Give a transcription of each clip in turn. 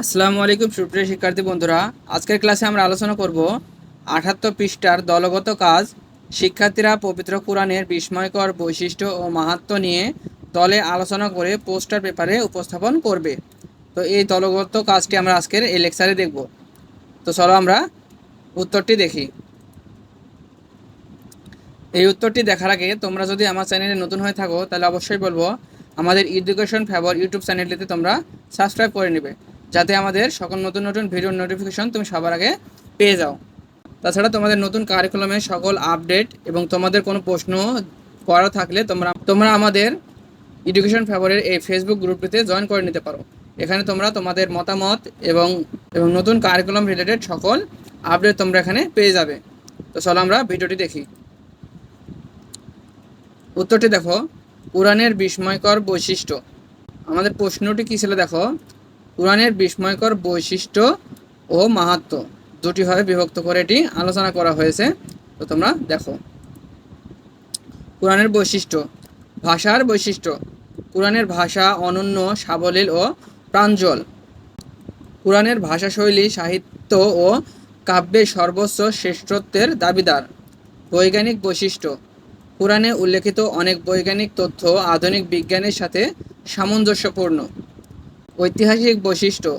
আসসালামু আলাইকুম, সুপ্রিয় শিক্ষার্থী বন্ধুরা। আজকের ক্লাসে আমরা আলোচনা করব আঠাত্তর পৃষ্ঠার দলগত কাজ। শিক্ষার্থীরা পবিত্র কোরআনের বিস্ময়কর বৈশিষ্ট্য ও মাহাত্ম্য নিয়ে দলে আলোচনা করে পোস্টার পেপারে উপস্থাপন করবে। তো এই দলগত কাজটি আমরা আজকের এই লেকচারে দেখব। তো চলো আমরা উত্তরটি দেখি। এই উত্তরটি দেখার আগে তোমরা যদি আমার চ্যানেলে নতুন হয়ে থাকো, তাহলে অবশ্যই বলব, আমাদের এডুকেশন ফেভার ইউটিউব চ্যানেলটিতে তোমরা সাবস্ক্রাইব করে নেবে। যাতে আমাদের সকল নতুন নতুন ভিডিওর নোটিফিকেশন তুমি সবার আগে পেয়ে যাও। তাছাড়া তোমাদের নতুন কারিকুলামের সকল আপডেট এবং তোমাদের কোনো প্রশ্ন করা থাকলে তোমরা তোমরা আমাদের এডুকেশন ফেভারের এই ফেসবুক গ্রুপটিতে জয়েন করে নিতে পারো। এখানে তোমরা তোমাদের মতামত এবং এবং নতুন কারিকুলাম রিলেটেড সকল আপডেট তোমরা এখানে পেয়ে যাবে। তো চলো আমরা ভিডিওটি দেখি। উত্তরটি দেখো কোরআনের বিস্ময়কর বৈশিষ্ট্য। আমাদের প্রশ্নটি কী ছিল দেখো কোরআনের বিস্ময়কর বৈশিষ্ট্য ও মাহাত্ম দুটিভাবে বিভক্ত করে এটি আলোচনা করা হয়েছে। তো তোমরা দেখো। কোরআনের বৈশিষ্ট্য, ভাষার বৈশিষ্ট্য। কোরআনের ভাষা অনন্য, সাবলীল ও প্রাঞ্জল। কোরআনের ভাষাশৈলী, সাহিত্য ও কাব্যে সর্বোচ্চ শ্রেষ্ঠত্বের দাবিদার। বৈজ্ঞানিক বৈশিষ্ট্য, কোরআনে উল্লেখিত অনেক বৈজ্ঞানিক তথ্য আধুনিক বিজ্ঞানের সাথে সামঞ্জস্যপূর্ণ। ঐতিহাসিক বৈশিষ্ট্য।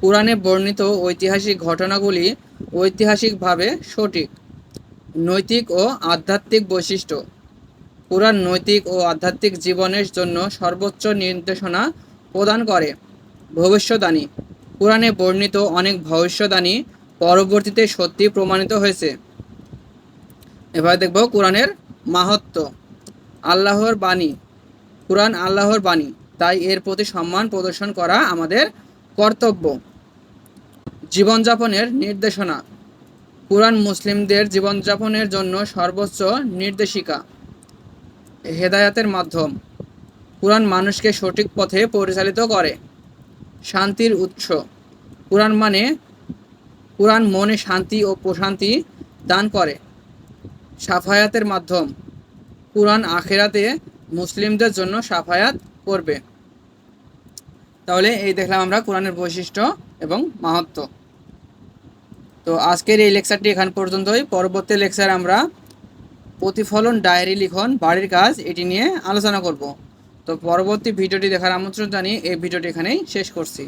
পুরাণে বর্ণিত ঐতিহাসিক ঘটনাগুলি ঐতিহাসিকভাবে সঠিক, নৈতিক ও আধ্যাত্মিক বৈশিষ্ট্য। পুরাণ নৈতিক ও আধ্যাত্মিক জীবনের জন্য সর্বোচ্চ নির্দেশনা প্রদান করে ভবিষ্যদ্বাণী। পুরাণে বর্ণিত অনেক ভবিষ্যদ্বাণী পরবর্তীতে সত্যি প্রমাণিত হয়েছে। এবার দেখব কোরআনের মাহাত্ম আল্লাহর বাণী। কোরআন আল্লাহর বাণী। তাই এর প্রতি সম্মান প্রদর্শন করা আমাদের কর্তব্য। জীবনযাপনের নির্দেশনা। কোরআন মুসলিমদের জীবনযাপনের জন্য সর্বোচ্চ নির্দেশিকা। হেদায়াতের মাধ্যম। কোরআন মানুষকে সঠিক পথে পরিচালিত করে। শান্তির উৎস। কোরআন মানে কোরআন মনে শান্তি ও প্রশান্তি দান করে। সাফায়াতের মাধ্যম। কোরআন আখেরাতে মুসলিমদের জন্য সাফায়াত করবে। তাহলে এই দেখলাম আমরা কোরআনের বৈশিষ্ট্য এবং মাহাত্ম। তো আজকের এই লেকচারটি এখান পর্যন্তই। পরবর্তী লেকচার আমরা প্রতিফলন ডায়েরি লিখন, বাড়ির কাজ, এটি নিয়ে আলোচনা করব। তো পরবর্তী ভিডিওটি দেখার আমন্ত্রণ জানিয়ে এই ভিডিওটি এখানেই শেষ করছি।